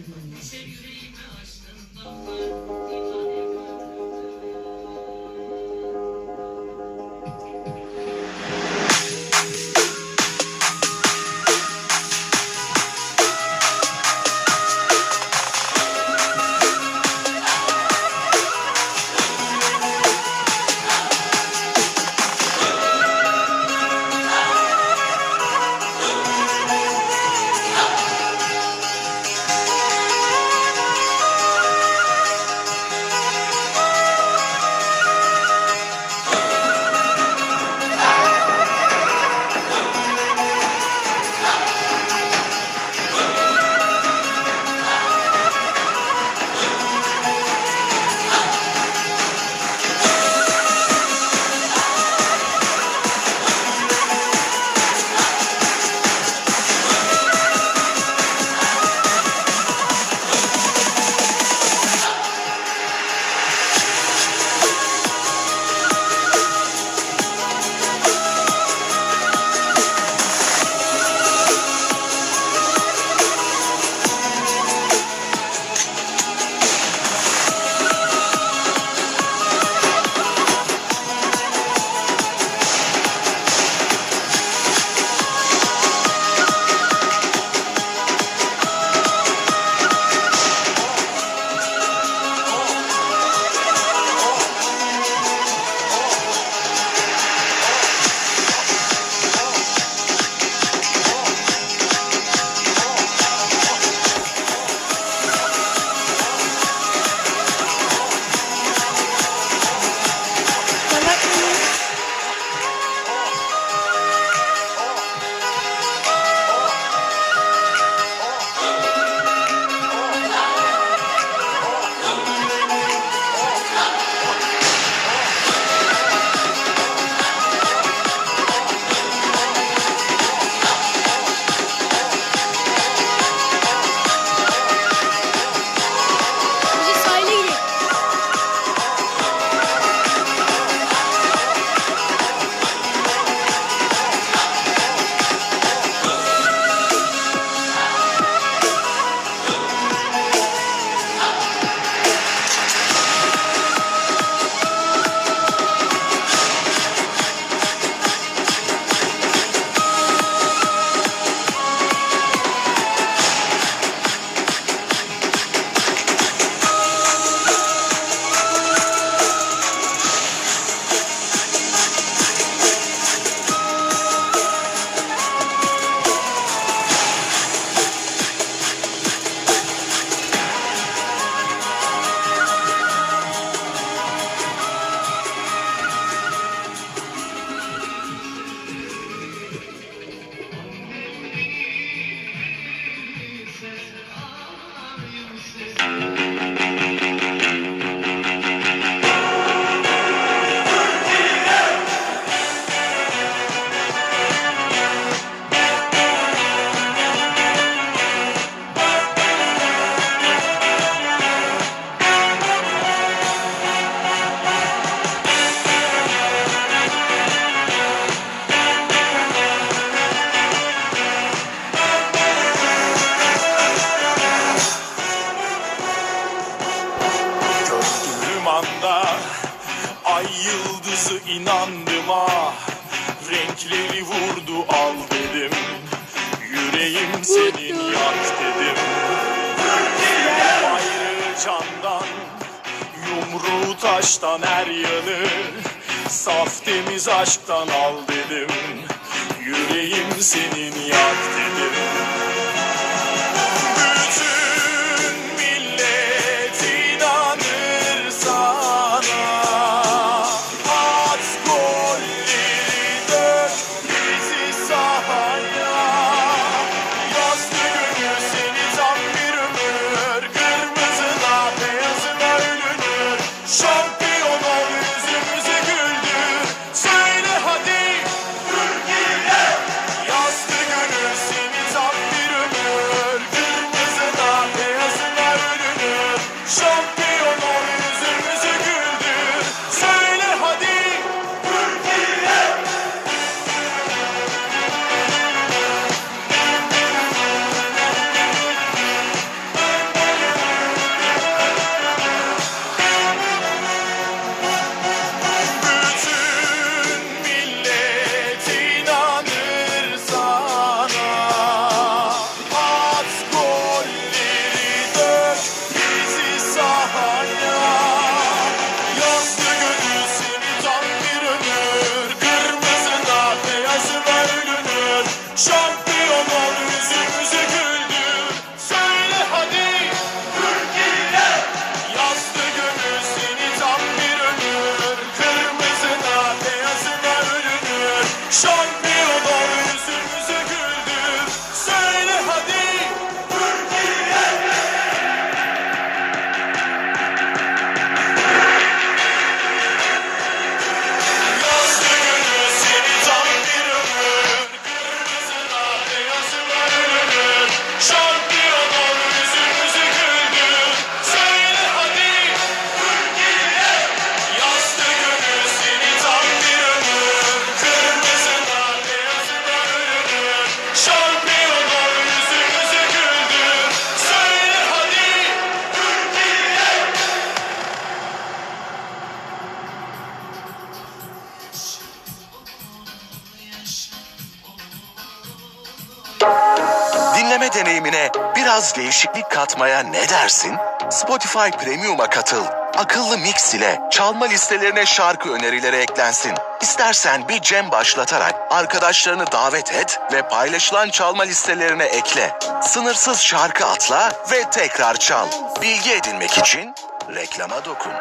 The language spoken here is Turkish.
Bizi inandım ah Renkleri vurdu al dedim. Yüreğim senin yak dedim. Ayrı candan Yumruğu taştan her yanı. Saf temiz aşktan al dedim. Yüreğim senin yak dedim Dinleme deneyimine biraz değişiklik katmaya ne dersin? Spotify Premium'a katıl. Akıllı mix ile çalma listelerine şarkı önerileri eklensin. İstersen bir cem başlatarak arkadaşlarını davet et ve paylaşılan çalma listelerine ekle. Sınırsız şarkı atla ve tekrar çal. Bilgi edinmek için reklama dokun.